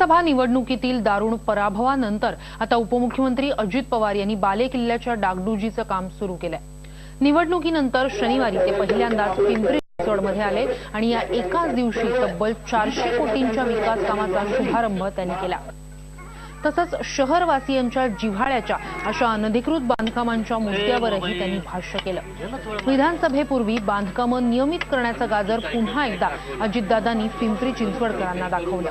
लोकसभा निवडणुकीतील दारुण पराभवानंतर आता उपमुख्यमंत्री अजित पवार यांनी बाले किल्ल्याच्या डागडुजीचं काम सुरू केलंय. निवडणुकीनंतर शनिवारी ते पहिल्यांदाच पिंपरी चिंचवडमध्ये आले आणि या एकाच दिवशी तब्बल चारशे कोटींच्या विकास कामाचा शुभारंभ त्यांनी केला. तसंच शहरवासियांच्या जिव्हाळ्याच्या अशा अनधिकृत बांधकामांच्या मुद्द्यावरही त्यांनी भाष्य केलं विधानसभेपूर्वी बांधकामं नियमित करण्याचं गाजर पुन्हा एकदा अजितदादांनी पिंपरी चिंचवडकरांना दाखवलं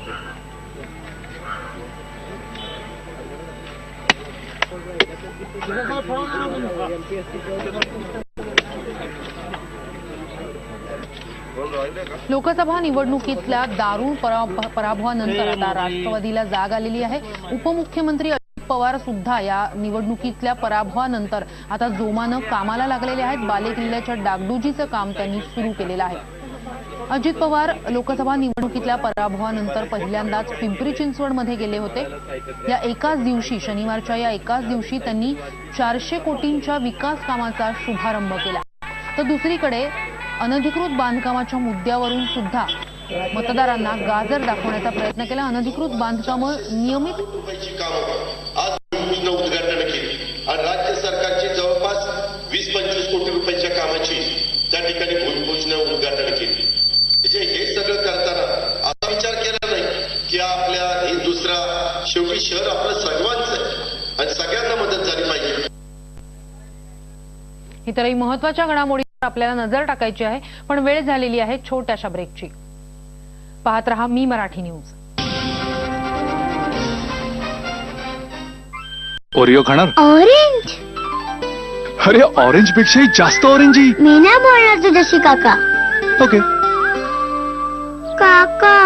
Thank you. लोकसभा निवडणुकीतल्या दारू परा- पराभवानंतर आता राष्ट्रवादीला जाग आलेली आहे. उपमुख्यमंत्री पवार सुद्धा या निवडणुकीतल्या पराभवानंतर आता जोमानं कामाला लागलेले आहेत. बालेकिल्ल्याच्या डागडुजीचं काम त्यांनी सुरू केलेलं आहे. अजित पवार लोकसभा निवडणुकीतल्या पराभवानंतर पहिल्यांदाच पिंपरी चिंचवडमध्ये गेले होते. या एकाच दिवशी शनिवारच्या या एकाच दिवशी त्यांनी चारशे कोटींच्या विकास कामाचा शुभारंभ केला. तर दुसरीकडे अनधिकृत बांधकामाच्या मुद्द्यावरून सुद्धा मतदारांना गाजर दाखवण्याचा प्रयत्न केला. अनधिकृत बांधकामं नियमित रुपयाची कामं आज भूमिपूजन उद्घाटन केली आणि राज्य सरकारची जवळपास वीस पंचवीस कोटी रुपयाच्या कामाची त्या ठिकाणी भूमिपूजन उद्घाटन केली. म्हणजे हे सगळं करताना असा विचार केला नाही की आपल्या हे दुसरा शेवटी शहर आपलं सर्वांचं आहे आणि सगळ्यांना मदत झाली पाहिजे. इतरही महत्त्वाच्या घडामोडीवर आपल्याला नजर टाकायची आहे पण वेळ झालेली आहे छोट्याशा ब्रेकची पाहत रहा मी मराठी न्यूज ओरिओ खाणार ऑरेंज अरे ऑरेंज पेक्षाही जास्त ऑरेंजी मी नाही बोलणार तुझ्याशी काका. ओके काका.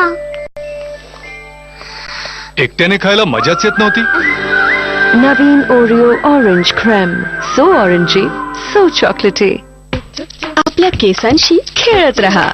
एकट्याने खायला मजाच येत नव्हती. नवीन Oreo orange creme so orangey so chocolatey आपल्या केसांशी खेळत रहा.